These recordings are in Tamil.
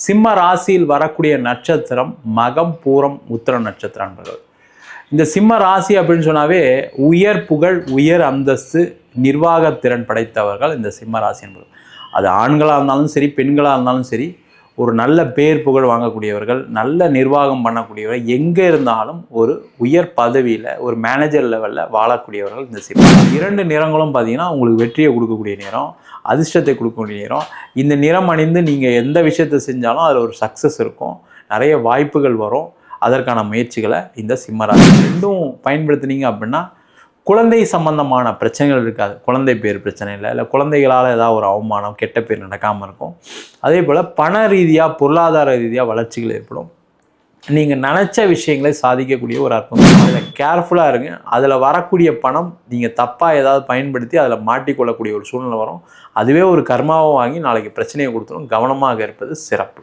சிம்ம ராசியில் வரக்கூடிய நட்சத்திரம் மகம் பூரம் உத்திர நட்சத்திரம் என்பது. இந்த சிம்ம ராசி அப்படின்னு சொன்னாவே உயர் புகழ் உயர் அந்தஸ்து நிர்வாகத்திறன் படைத்தவர்கள் இந்த சிம்ம ராசி என்பது. அது ஆண்களாக இருந்தாலும் சரி பெண்களாக இருந்தாலும் சரி ஒரு நல்ல பேர் புகழ் வாங்கக்கூடியவர்கள் நல்ல நிர்வாகம் பண்ணக்கூடியவர்கள் எங்கே இருந்தாலும் ஒரு உயர் பதவியில் ஒரு மேனேஜர் லெவலில் வாழக்கூடியவர்கள் இந்த சிம்ம இரண்டு நிறங்களும் பார்த்தீங்கன்னா உங்களுக்கு வெற்றியை கொடுக்கக்கூடிய நேரம் அதிர்ஷ்டத்தை கொடுக்கக்கூடிய நேரம் இந்த நிறம் அணிந்து நீங்கள் எந்த விஷயத்தை செஞ்சாலும் அதில் ஒரு சக்ஸஸ் இருக்கும். நிறைய வாய்ப்புகள் வரும். அதற்கான முயற்சிகளை இந்த சிம்மராசி ரெண்டும் பயன்படுத்துனீங்க அப்படின்னா குழந்தை சம்பந்தமான பிரச்சனைகள் இருக்காது. குழந்தை பேர் பிரச்சனை இல்லை. இல்லை குழந்தைகளால் ஏதாவது ஒரு அவமானம் கெட்ட பேர் நடக்காமல் இருக்கும். அதே போல் பண ரீதியாக பொருளாதார ரீதியாக வளர்ச்சிகள் ஏற்படும். நீங்கள் நினச்ச விஷயங்களை சாதிக்கக்கூடிய ஒரு அற்புதம். அதில் கேர்ஃபுல்லாக இருங்க. அதில் வரக்கூடிய பணம் நீங்கள் தப்பாக ஏதாவது பயன்படுத்தி அதில் மாட்டிக்கொள்ளக்கூடிய ஒரு சூழ்நிலை வரும். அதுவே ஒரு கர்மாவை வாங்கி நாளைக்கு பிரச்சனையை கொடுத்துரும். கவனமாக இருப்பது சிறப்பு.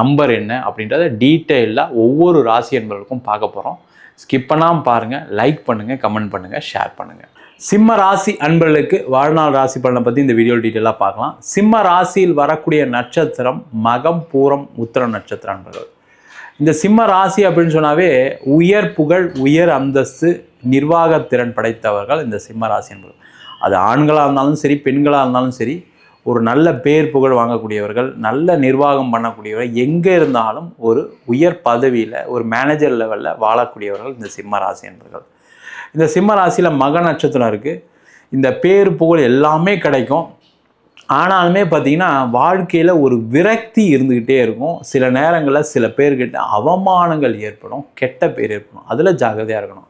நம்பர் என்ன அப்படின்றத டீட்டெயிலாக ஒவ்வொரு ராசி என்பவர்களுக்கும் பார்க்க போகிறோம் ஸ்கிப் பண்ணாமல் பாருங்கள் லைக் பண்ணுங்கள் கமெண்ட் பண்ணுங்கள் ஷேர் பண்ணுங்கள் சிம்ம ராசி அன்பர்களுக்கு வாழ்நாள் ராசி பலனை பற்றி இந்த வீடியோ டீட்டெயிலாக பார்க்கலாம். சிம்ம ராசியில் வரக்கூடிய நட்சத்திரம் மகம் பூரம் உத்திர நட்சத்திர அன்பர்கள். இந்த சிம்ம ராசி அப்படின்னு சொன்னாவே உயர் புகழ் உயர் அந்தஸ்து நிர்வாகத்திறன் படைத்தவர்கள் இந்த சிம்ம ராசி என்பது அது ஆண்களாக இருந்தாலும் சரி பெண்களாக இருந்தாலும் சரி ஒரு நல்ல பேர் புகழ் வாங்கக்கூடியவர்கள் நல்ல நிர்வாகம் பண்ணக்கூடியவர்கள் எங்கே இருந்தாலும் ஒரு உயர் பதவியில் ஒரு மேனேஜர் லெவலில் வாழக்கூடியவர்கள் இந்த சிம்ம ராசி இந்த சிம்ம ராசியில் மக நட்சத்திரம் இருக்குது இந்த பேர் புகழ் எல்லாமே கிடைக்கும். ஆனாலுமே பார்த்திங்கன்னா வாழ்க்கையில் ஒரு விரக்தி இருந்துக்கிட்டே இருக்கும். சில நேரங்களில் சில பேர்கிட்ட அவமானங்கள் ஏற்படும் கெட்ட பேர் ஏற்படும். அதில் ஜாகிரதையாக இருக்கணும்.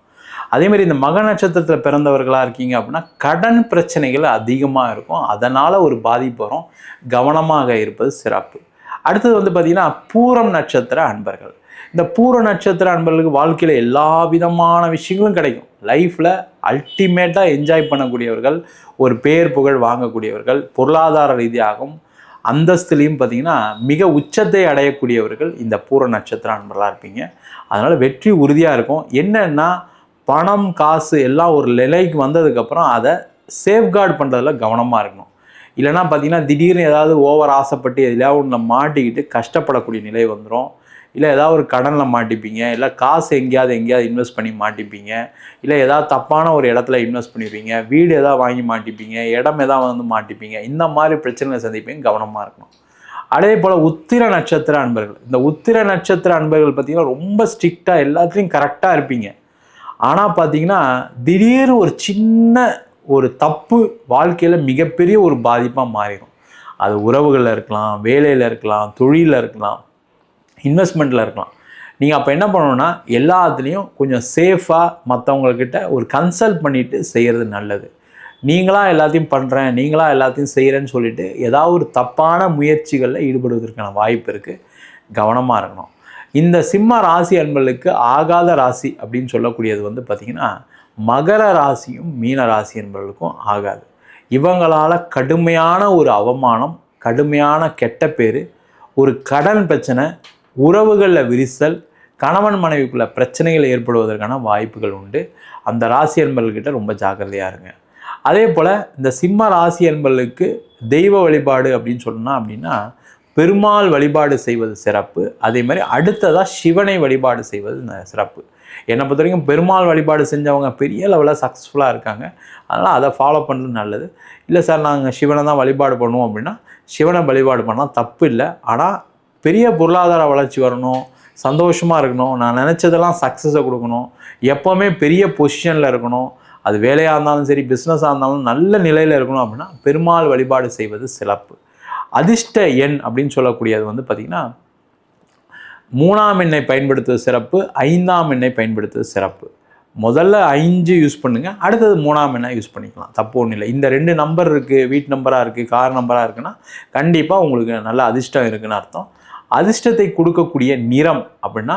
அதே மாதிரி இந்த மக நட்சத்திரத்தில் பிறந்தவர்களாக இருக்கீங்க அப்படின்னா கடன் பிரச்சனைகள் அதிகமாக இருக்கும். அதனால் ஒரு பாதிப்பு வரும். கவனமாக இருப்பது சிறப்பு. அடுத்தது வந்து பார்த்திங்கன்னா பூரம் நட்சத்திர அன்பர்கள். இந்த பூர நட்சத்திர அன்பர்களுக்கு வாழ்க்கையில் எல்லா விதமான விஷயங்களும் கிடைக்கும். லைஃப்பில் அல்டிமேட்டாக என்ஜாய் பண்ணக்கூடியவர்கள் ஒரு பேர் புகழ் வாங்கக்கூடியவர்கள் பொருளாதார ரீதியாகவும் அந்தஸ்துலேயும் பார்த்தீங்கன்னா மிக உச்சத்தை அடையக்கூடியவர்கள் இந்த பூர நட்சத்திர அன்பர்களாக இருப்பீங்க. அதனால் வெற்றி உறுதியாக இருக்கும். என்னென்னா பணம் காசு எல்லாம் ஒரு நிலைக்கு வந்ததுக்கப்புறம் அதை சேஃப்கார்டு பண்ணுறதுல கவனமாக இருக்கணும். இல்லைன்னா பார்த்தீங்கன்னா திடீர்னு ஏதாவது ஓவர் ஆசைப்பட்டு எதிலையாவது ஒன்றில் மாட்டிக்கிட்டு கஷ்டப்படக்கூடிய நிலை வந்துடும் இல்லை ஏதாவது ஒரு கடனில் மாட்டிப்பீங்க. இல்லை காசு எங்கேயாவது எங்கேயாவது இன்வெஸ்ட் பண்ணி மாட்டிப்பீங்க. இல்லை ஏதாவது தப்பான ஒரு இடத்துல இன்வெஸ்ட் பண்ணிப்பீங்க வீடு எதாவது வாங்கி மாட்டிப்பீங்க. இடம் எதாவது வந்து மாட்டிப்பீங்க. இந்த மாதிரி பிரச்சனைகளை சந்திப்பீங்க கவனமாக இருக்கணும். அதே போல் உத்திர நட்சத்திர அன்பர்கள். இந்த உத்திர நட்சத்திர அன்பர்கள் பார்த்தீங்கன்னா ரொம்ப ஸ்ட்ரிக்டாக எல்லாத்துலேயும் கரெக்டாக இருப்பீங்க. ஆனால் பார்த்தீங்கன்னா திடீர்னு ஒரு சின்ன ஒரு தப்பு வாழ்க்கையில் மிகப்பெரிய ஒரு பாதிப்பாக மாறிடும். அது உறவுகளில் இருக்கலாம் வேலையில் இருக்கலாம் தொழிலில் இருக்கலாம் இன்வெஸ்ட்மெண்ட்டில் இருக்கலாம். நீங்கள் அப்போ என்ன பண்ணணும்னா எல்லாத்துலேயும் கொஞ்சம் சேஃபாக மற்றவங்கக்கிட்ட ஒரு கன்சல்ட் பண்ணிவிட்டு செய்கிறது நல்லது. நீங்களாக எல்லாத்தையும் பண்ணுறேன் நீங்களாக எல்லாத்தையும் செய்கிறேன்னு சொல்லிவிட்டு ஏதாவது ஒரு தப்பான முயற்சிகளில் ஈடுபடுவதற்கான வாய்ப்பு இருக்குது கவனமாக இருக்கணும். இந்த சிம்ம ராசி அன்பர்களுக்கு ஆகாத ராசி அப்படின்னு சொல்லக்கூடியது வந்து பார்த்திங்கன்னா மகர ராசியும் மீன ராசி என்பவர்களுக்கும் ஆகாது. இவங்களால் கடுமையான ஒரு அவமானம் கடுமையான கெட்ட பேர் ஒரு கடன் பிரச்சனை உறவுகளில் விரிசல் கணவன் மனைவிக்குள்ள பிரச்சனைகள் ஏற்படுவதற்கான வாய்ப்புகள் உண்டு. அந்த ராசி அன்பர்கள்கிட்ட ரொம்ப ஜாக்கிரதையாக இருங்க. அதே போல் இந்த சிம்ம ராசி அன்பர்களுக்கு தெய்வ வழிபாடு அப்படின்னு சொன்னோம்னா அப்படின்னா பெருமாள் வழிபாடு செய்வது சிறப்பு. அதே மாதிரி அடுத்ததாக சிவனை வழிபாடு செய்வது ந- சிறப்பு. என்னை பொறுத்த வரைக்கும் பெருமாள் வழிபாடு செஞ்சவங்க பெரிய லெவலில் சக்ஸஸ்ஃபுல்லாக இருக்காங்க. அதனால் அதை ஃபாலோ பண்ணுறது நல்லது. இல்லை சார் நாங்கள் சிவனை தான் வழிபாடு பண்ணுவோம் அப்படின்னா சிவனை வழிபாடு பண்ணால் தப்பு இல்லை. ஆனால் பெரிய பொருளாதார வளர்ச்சி வரணும் சந்தோஷமாக இருக்கணும். நான் நினச்சதெல்லாம் சக்ஸஸை கொடுக்கணும். எப்போவுமே பெரிய பொசிஷனில் இருக்கணும். அது வேலையாக இருந்தாலும் சரி பிஸ்னஸாக இருந்தாலும் நல்ல நிலையில் இருக்கணும் அப்படின்னா பெருமாள் வழிபாடு செய்வது சிறப்பு. அதிர்ஷ்ட எண் அப்படின்னு சொல்லக்கூடியது வந்து பார்த்திங்கன்னா மூணாம் எண்ணை பயன்படுத்துவது சிறப்பு ஐந்தாம் எண்ணை பயன்படுத்துவது சிறப்பு. முதல்ல ஐந்து யூஸ் பண்ணுங்கள் அடுத்தது மூணாம் எண்ணை யூஸ் பண்ணிக்கலாம். தப்பு ஒன்றும் இல்லை. இந்த ரெண்டு நம்பர் இருக்குது வீட்டு நம்பராக இருக்குது கார் நம்பராக இருக்குன்னா கண்டிப்பாக உங்களுக்கு நல்ல அதிர்ஷ்டம் இருக்குன்னு அர்த்தம். அதிர்ஷ்டத்தை கொடுக்கக்கூடிய நிறம் அப்படின்னா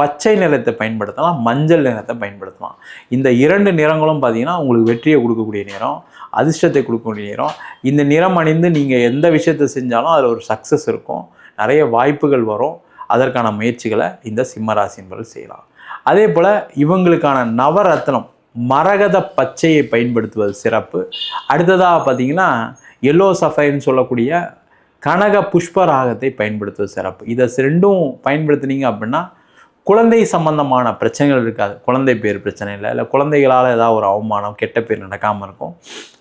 பச்சை நிறத்தை பயன்படுத்தலாம் மஞ்சள் நிறத்தை பயன்படுத்தலாம். இந்த இரண்டு நிறங்களும் பார்த்தீங்கன்னா உங்களுக்கு வெற்றியை கொடுக்கக்கூடிய நிறம். அதிர்ஷ்டத்தை கொடுக்கக்கூடிய நிறம் இந்த நிறம் அணிந்து நீங்கள் எந்த விஷயத்தை செஞ்சாலும் அதில் ஒரு சக்ஸஸ் இருக்கும். நிறைய வாய்ப்புகள் வரும். அதற்கான முயற்சிகளை இந்த சிம்மராசி என்பவர்கள் செய்யலாம். அதே போல் இவங்களுக்கான நவரத்னம் மரகத பச்சையை பயன்படுத்துவது சிறப்பு. அடுத்ததாக பார்த்தீங்கன்னா எல்லோ சஃபைன்னு சொல்லக்கூடிய கனக புஷ்பராகத்தை பயன்படுத்துவது சிறப்பு. இதை ரெண்டும் பயன்படுத்துனீங்க அப்படின்னா குழந்தை சம்பந்தமான பிரச்சனைகள் இருக்காது. குழந்தை பேர் பிரச்சனை இல்லை. இல்லை குழந்தைகளால் ஏதாவது ஒரு அவமானம் கெட்ட பேர் நடக்காமல் இருக்கும்.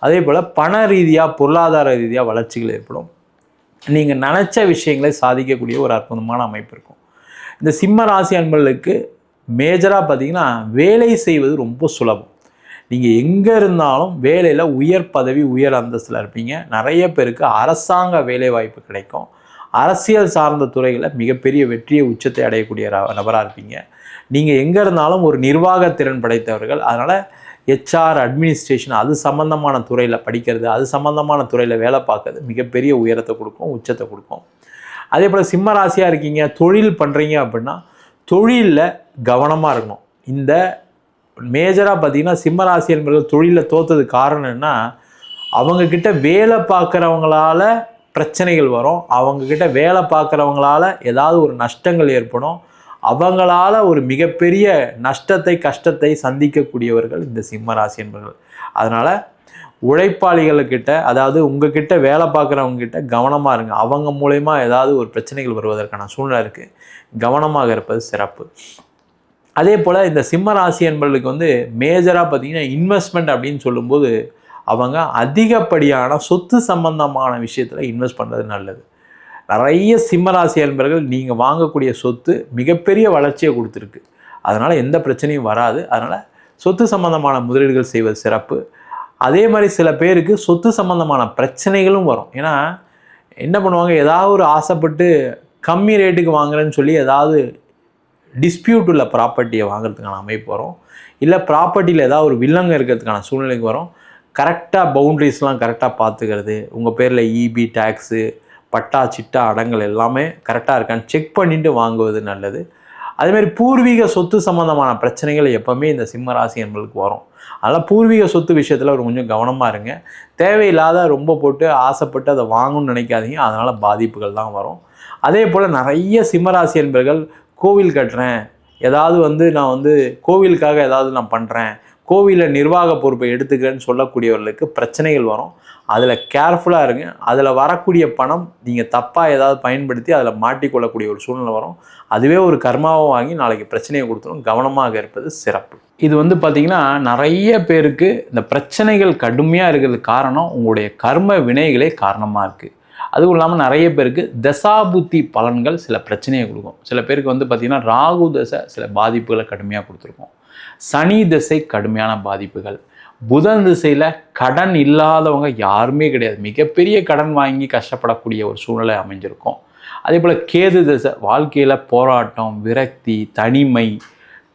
அதே போல் பண ரீதியாக பொருளாதார ரீதியாக வளர்ச்சிகள் ஏற்படும். நீங்கள் நினச்ச விஷயங்களை சாதிக்கக்கூடிய ஒரு அற்புதமான அமைப்பு இருக்கும். இந்த சிம்ம ராசி அன்பர்களுக்கு மேஜராக பார்த்தீங்கன்னா வேலை செய்வது ரொம்ப சுலபம். நீங்கள் எங்கே இருந்தாலும் வேலையில் உயர் பதவி உயர் அந்தஸ்தில் இருப்பீங்க. நிறைய பேருக்கு அரசாங்க வேலை வாய்ப்பு கிடைக்கும். அரசியல் சார்ந்த துறையில் மிகப்பெரிய வெற்றியை உச்சத்தை அடையக்கூடிய நபராக இருப்பீங்க. நீங்கள் எங்கே இருந்தாலும் ஒரு நிர்வாக திறன் படைத்தவர்கள். அதனால் ஹெச்ஆர் அட்மினிஸ்ட்ரேஷன் அது சம்மந்தமான துறையில் படிக்கிறது அது சம்மந்தமான துறையில் வேலை பார்க்கறது மிகப்பெரிய உயரத்தை கொடுக்கும் உச்சத்தை கொடுக்கும். அதே போல் சிம்ம ராசியாக இருக்கீங்க தொழில் பண்ணுறீங்க அப்படின்னா தொழிலில் கவனமாக இருக்கணும். இந்த மேஜராக பார்த்தீங்கன்னா சிம்ம ராசி என்பவர்கள் தொழிலில் தோத்தது காரணம் என்ன? அவங்கக்கிட்ட வேலை பார்க்குறவங்களால பிரச்சனைகள் வரும். அவங்கக்கிட்ட வேலை பார்க்குறவங்களால ஏதாவது ஒரு நஷ்டங்கள் ஏற்படும். அவங்களால ஒரு மிகப்பெரிய நஷ்டத்தை கஷ்டத்தை சந்திக்கக்கூடியவர்கள் இந்த சிம்ம ராசி என்பவர்கள் அதனால் உழைப்பாளிகளுக்கிட்ட அதாவது உங்ககிட்ட வேலை பார்க்குறவங்க கிட்ட கவனமாக இருங்க. அவங்க மூலயமா ஏதாவது ஒரு பிரச்சனைகள் வருவதற்கான சூழ்நிலை இருக்குது கவனமாக இருப்பது சிறப்பு. அதே போல் இந்த சிம்ம ராசி என்பவர்களுக்கு வந்து மேஜராக பார்த்தீங்கன்னா இன்வெஸ்ட்மெண்ட் அப்படின்னு சொல்லும்போது அவங்க அதிகப்படியான சொத்து சம்பந்தமான விஷயத்தில் இன்வெஸ்ட் பண்ணுறது நல்லது. நிறைய சிம்மராசி அன்பர்கள் நீங்கள் வாங்கக்கூடிய சொத்து மிகப்பெரிய வளர்ச்சியை கொடுத்துருக்கு. அதனால் எந்த பிரச்சனையும் வராது. அதனால் சொத்து சம்பந்தமான முதலீடுகள் செய்வது சிறப்பு. அதே மாதிரி சில பேருக்கு சொத்து சம்பந்தமான பிரச்சனைகளும் வரும். ஏன்னா என்ன பண்ணுவாங்க? ஏதாவது ஒரு ஆசைப்பட்டு கம்மி ரேட்டுக்கு வாங்குறேன்னு சொல்லி ஏதாவது டிஸ்பியூட் உள்ள ப்ராப்பர்ட்டியை வாங்குறதுக்கான அமைப்பு வரும். இல்லை ப்ராப்பர்ட்டியில் ஏதாவது ஒரு வில்லங்க இருக்கிறதுக்கான சூழ்நிலைக்கு வரும். கரெக்டாக பவுண்ட்ரிஸ்லாம் கரெக்டாக பார்த்துக்கிறது உங்கள் பேரில் இபி டேக்ஸு பட்டா சிட்டா அடங்கல் எல்லாமே கரெக்டாக இருக்கான்னு செக் பண்ணிட்டு வாங்குவது நல்லது. அதேமாதிரி பூர்வீக சொத்து சம்மந்தமான பிரச்சனைகள் எப்போவுமே இந்த சிம்மராசி என்பதுக்கு வரும். அதனால் பூர்வீக சொத்து விஷயத்தில் ஒரு கொஞ்சம் கவனமாக இருங்க. தேவையில்லாத ரொம்ப போட்டு ஆசைப்பட்டு அதை வாங்கணும்னு நினைக்காதீங்க. அதனால் பாதிப்புகள் தான் வரும். அதே போல் நிறைய சிம்மராசி என்பர்கள் கோவில் கட்டுறேன். ஏதாவது வந்து நான் வந்து கோவிலுக்காக ஏதாவது நான் பண்ணுறேன் கோவிலில் நிர்வாக பொறுப்பை எடுத்துக்கிறேன்னு சொல்லக்கூடியவர்களுக்கு பிரச்சனைகள் வரும். அதில் கேர்ஃபுல்லாக இருங்க. அதில் வரக்கூடிய பணம் நீங்கள் தப்பாக ஏதாவது பயன்படுத்தி அதில் மாட்டிக்கொள்ளக்கூடிய ஒரு சூழ்நிலை வரும். அதுவே ஒரு கர்மாவை வாங்கி நாளைக்கு பிரச்சனையை கொடுத்துரும். கவனமாக இருப்பது சிறப்பு. இது வந்து பார்த்திங்கன்னா நிறைய பேருக்கு இந்த பிரச்சனைகள் கடுமையாக இருக்கிறதுக்கு காரணம் உங்களுடைய கர்ம வினைகளே காரணமாக இருக்குது அதுவும் இல்லாமல் நிறைய பேருக்கு தசாபுத்தி பலன்கள் சில பிரச்சனையை கொடுக்கும். சில பேருக்கு வந்து பார்த்திங்கன்னா ராகு தசை சில பாதிப்புகளை கடுமையாக கொடுத்துருக்கும். சனி திசை கடுமையான பாதிப்புகள். புதன் திசையில் கடன் இல்லாதவங்க யாருமே கிடையாது. மிகப்பெரிய கடன் வாங்கி கஷ்டப்படக்கூடிய ஒரு சூழ்நிலை அமைஞ்சிருக்கும். அதே போல் கேது திசை வாழ்க்கையில் போராட்டம் விரக்தி தனிமை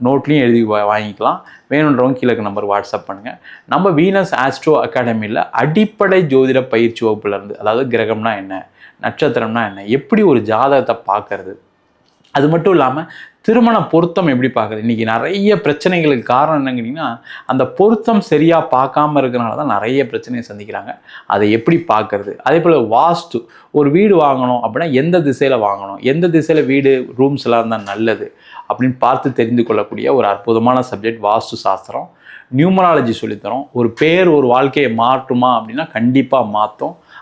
நோட்லேயும் எழுதி வாங்கிக்கலாம். வேணுன்றவங்க கீழே நம்பர் வாட்ஸ்அப் பண்ணுங்கள் நம்ம வீனஸ் ஆஸ்ட்ரோ அகாடமியில் அடிப்படை ஜோதிட பயிற்சி வகுப்புலேருந்து அதாவது கிரகம்னா என்ன நட்சத்திரம்னா என்ன எப்படி ஒரு ஜாதகத்தை பார்க்கறது அது மட்டும் இல்லாமல் திருமண பொருத்தம் எப்படி பார்க்குறது இன்றைக்கி நிறைய பிரச்சனைகளுக்கு காரணம் என்னங்கிறீங்கன்னா அந்த பொருத்தம் சரியாக பார்க்காம இருக்கிறனால தான் நிறைய பிரச்சனையை சந்திக்கிறாங்க. அதை எப்படி பார்க்கறது அதே போல் வாஸ்து ஒரு வீடு வாங்கணும் அப்படின்னா எந்த திசையில் வாங்கணும் எந்த திசையில் வீடு ரூம்ஸ்லாம் இருந்தால் நல்லது அப்படின்னு பார்த்து தெரிந்து கொள்ளக்கூடிய ஒரு அற்புதமான சப்ஜெக்ட் வாஸ்து சாஸ்திரம். நியூமராலஜி சொல்லித்தரோம். ஒரு பேர் ஒரு வாழ்க்கையை மாற்றுமா அப்படின்னா கண்டிப்பாக மாற்றும்.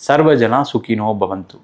ಸರ್ವಜನ ಸುಖಿನೋ ಭವಂತು